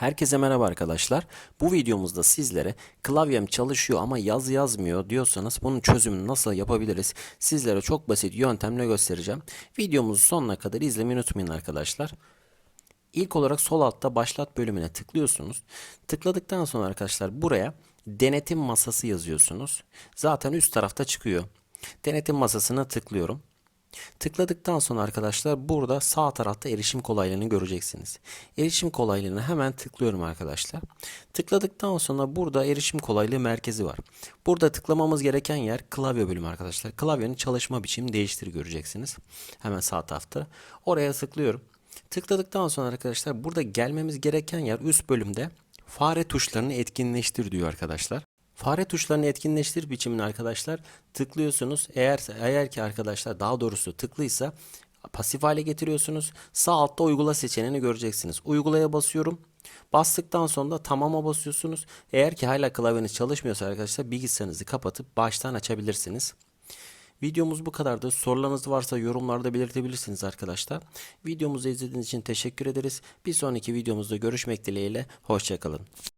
Herkese merhaba arkadaşlar. Bu videomuzda sizlere klavyem çalışıyor ama yazı yazmıyor diyorsanız bunun çözümünü nasıl yapabiliriz? Sizlere çok basit yöntemle göstereceğim. Videomuzu sonuna kadar izlemeyi unutmayın arkadaşlar. İlk olarak sol altta başlat bölümüne tıklıyorsunuz. Tıkladıktan sonra arkadaşlar buraya denetim masası yazıyorsunuz. Zaten üst tarafta çıkıyor. Denetim masasına tıklıyorum. Tıkladıktan sonra arkadaşlar burada sağ tarafta erişim kolaylığını göreceksiniz. Erişim kolaylığına hemen tıklıyorum arkadaşlar. Tıkladıktan sonra burada erişim kolaylığı merkezi var. Burada tıklamamız gereken yer klavye bölümü arkadaşlar. Klavyenin çalışma biçimi değiştir göreceksiniz. Hemen sağ tarafta. Oraya tıklıyorum. Tıkladıktan sonra arkadaşlar burada gelmemiz gereken yer üst bölümde fare tuşlarını etkinleştir diyor arkadaşlar. Fare tuşlarını etkinleştir biçimini arkadaşlar tıklıyorsunuz. Eğer eğer ki arkadaşlar daha doğrusu tıklıysa pasif hale getiriyorsunuz. Sağ altta uygula seçeneğini göreceksiniz. Uygulaya basıyorum. Bastıktan sonra da tamama basıyorsunuz. Eğer ki hala klavyeniz çalışmıyorsa arkadaşlar bilgisayarınızı kapatıp baştan açabilirsiniz. Videomuz bu kadardı. Sorularınız varsa yorumlarda belirtebilirsiniz arkadaşlar. Videomuzu izlediğiniz için teşekkür ederiz. Bir sonraki videomuzda görüşmek dileğiyle. Hoşçakalın.